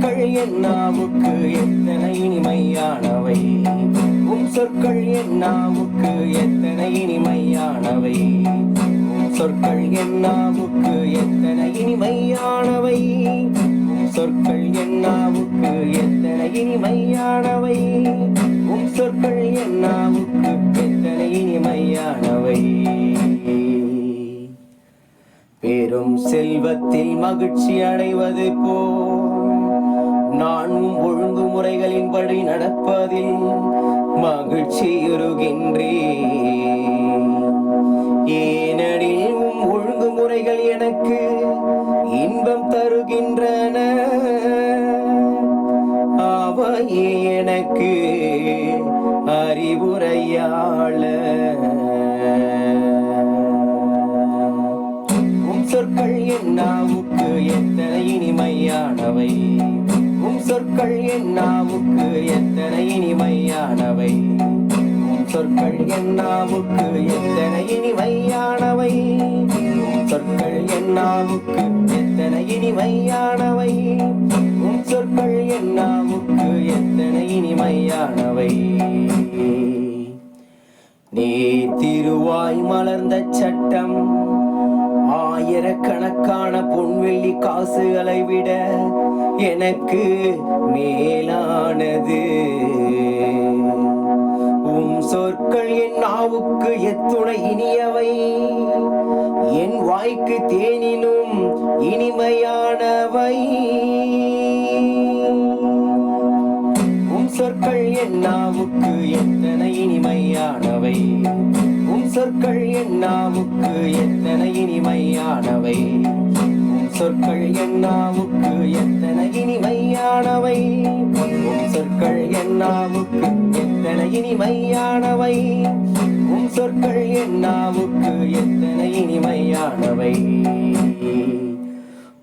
சொற்கள் என் நாவுக்கு எத்தனை இனிமையானவை? உம் சொற்கள் என் நாவுக்கு எத்தனை இனிமையானவை? உம் சொற்கள் என்னாவுக்கு எத்தனை இனிமையானவை? உம் சொற்கள் என்னாவுக்கு எத்தனை இனிமையானவை? உம் சொற்கள் என் நாவுக்கு எத்தனை இனிமையானவை? பெரும் செல்வத்தில் மகிழ்ச்சி அடைவது போ நானும் ஒழுங்குமுறைகளின்படி நடப்பதில் மகிழ்ச்சியுறுகின்றேன் ஏனெனில் உம் ஒழுங்குமுறைகள் எனக்கு இன்பம் தருகின்றன. அவையே எனக்கு அறிவுரையாள. உம் சொற்கள் என்னாவுக்கு எத்தனை இனிமையானவை. சொற்கள் என் நாவுக்கு எத்தனை இனிமையானவை? சொற்கள் என் நாவுக்கு எத்தனை இனிமையானவை? சொற்கள் என் நாவுக்கு எத்தனை இனிமையானவை? உம் சொற்கள் என்னாவுக்கு எத்தனை இனிமையானவை? நீ திருவாய் மலர்ந்த சட்டம் ஆயிரக்கணக்கான பொன்வெள்ளி காசுகளை விட எனக்கு மேலானது. உம் சொற்கள் என் நாவுக்கு எத்துணை இனியவை. என் வாய்க்கு தேனினும் இனிமையானவை. உம் சொற்கள் என் நாவுக்கு எத்தனை இனிமையானவை. சொற்கள் என் நாவுக்கு எத்தனை இனிமையானவை? சொற்கள் என் நாவுக்கு எத்தனை இனிமையானவை? உன் சொற்கள் என்னாவுக்கு எத்தனை இனிமையானவை? உன் சொற்கள் என் நாவுக்கு எத்தனை இனிமையானவை?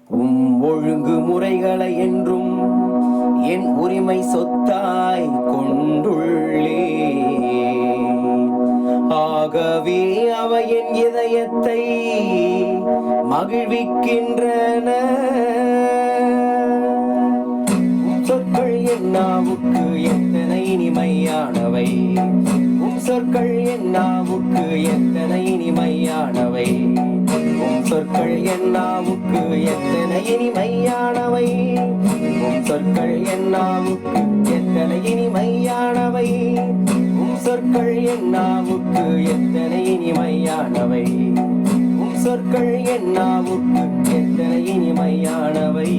உம் ஒழுங்கு முறைகளை என்றும் என் உரிமை சொத்தாய் கொண்டுள்ளே. ஆகவே அவை என் இதயத்தை மகிழ்விக்கின்றன. சொற்கள் என் நாவுக்கு எத்தனை இனிமையானவை? உம் சொற்கள் என் நாவுக்கு எத்தனை இனிமையானவை? உம் சொற்கள் என் நாவுக்கு எத்தனை இனிமையானவை? உம் சொற்கள் என் நாவுக்கு எத்தனை இனிமையான சொற்கள் என் நாவுக்கு எத்தனை இனிமையானவை உம் சொற்கள் என் நாவுக்கு எத்தனை இனிமையானவை